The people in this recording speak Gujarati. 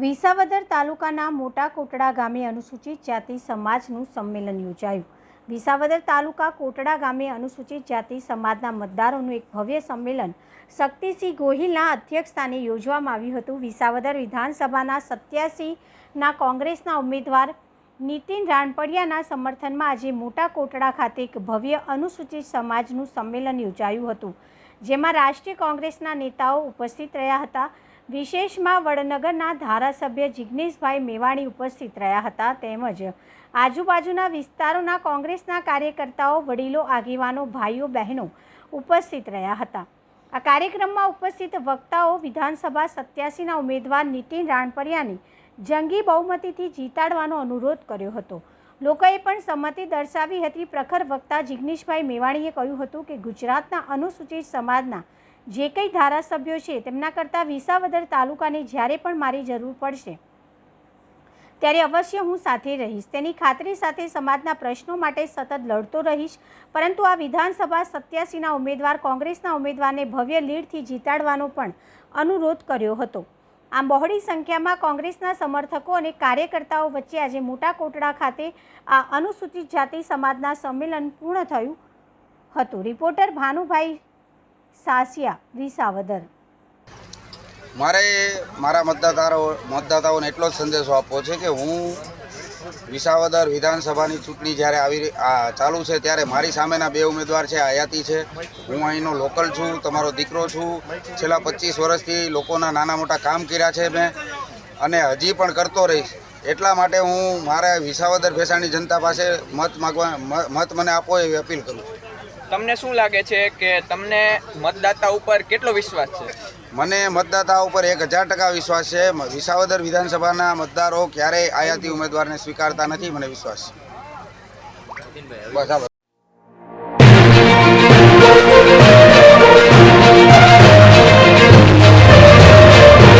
વિસાવદર તાલુકાના મોટા કોટડા ગામે અનુસૂચિત જાતિ સમાજનું સંમેલન યોજાયું. વિસાવદર તાલુકા કોટડા ગામે અનુસૂચિત જાતિ સમાજના મતદારોનું એક ભવ્ય સંમેલન શક્તિસિંહ ગોહિલના અધ્યક્ષસ્થાને યોજવામાં આવ્યું હતું. વિસાવદર વિધાનસભાના સત્યાસીના કોંગ્રેસના ઉમેદવાર નીતિન રાણપડિયાના સમર્થનમાં આજે મોટા કોટડા ખાતે એક ભવ્ય અનુસૂચિત સમાજનું સંમેલન યોજાયું હતું, જેમાં રાષ્ટ્રીય કોંગ્રેસના નેતાઓ ઉપસ્થિત રહ્યા હતા. વિશેષમાં વડનગરના ધારાસભ્ય જિગ્નેશભાઈ મેવાણી ઉપસ્થિત રહ્યા હતા તેમજ આજુબાજુના વિસ્તારોના કોંગ્રેસના કાર્યકર્તાઓ, વડીલો, આગેવાનો, ભાઈઓ, બહેનો ઉપસ્થિત રહ્યા હતા. આ કાર્યક્રમમાં ઉપસ્થિત વક્તાઓ વિધાનસભા સત્યાસીના ઉમેદવાર નીતિન રાણપરિયાની જંગી બહુમતીથી જીતાડવાનો અનુરોધ કર્યો હતો. લોકોએ પણ સંમતિ દર્શાવી હતી. પ્રખર વક્તા જિગ્નેશભાઈ મેવાણીએ કહ્યું હતું કે ગુજરાતના અનુસૂચિત સમાજના જે કંઈ ધારાસભ્યો છે, તેમના કરતાં વિસાવદર તાલુકાને જ્યારે પણ મારી જરૂર પડશે, ત્યારે અવશ્ય હું સાથે રહીશ. તેની ખાતરી સાથે સમાજના પ્રશ્નો માટે સતત લડતો રહીશ. પરંતુ આ વિધાનસભા સત્યાસીના ઉમેદવાર, કોંગ્રેસના ઉમેદવારને ભવ્ય લીડથી જીતાડવાનો પણ અનુરોધ કર્યો હતો. આમ બહોળી સંખ્યામાં કોંગ્રેસના સમર્થકો અને કાર્યકર્તાઓ વચ્ચે આજે મોટા કોટડા ખાતે આ અનુસૂચિત જાતિ સમાજના સંમેલન પૂર્ણ થયું હતું. રિપોર્ટર ભાનુભાઈ સાસિયા વિસાવદર મારે મારા મતદાતારો મતદાતાઓને એટલો જ સંદેશો આપવો છે કે હું વિસાવદર વિધાનસભાની ચૂંટણી જ્યારે આવી ચાલુ છે ત્યારે મારી સામેના બે ઉમેદવાર છે આયાતી છે. હું અહીંનો લોકલ છું, તમારો દીકરો છું. છેલ્લા પચીસ વર્ષથી લોકોના નાના મોટા કામ કર્યા છે મેં અને હજી પણ કરતો રહીશ. એટલા માટે હું મારા વિસાવદર ભેસાણની જનતા પાસે મત માગવા મત મને આપો એવી અપીલ કરું છું. તમને શું લાગે છે કે તમને મતદાતા ઉપર કેટલો વિશ્વાસ છે? મને મતદાતા ઉપર એક હજાર ટકા વિશ્વાસ છે. વિસાવદર વિધાનસભાના મતદારો ક્યારેય આયાતી ઉમેદવારને સ્વીકારતા નથી મને વિશ્વાસ છે. બસ આ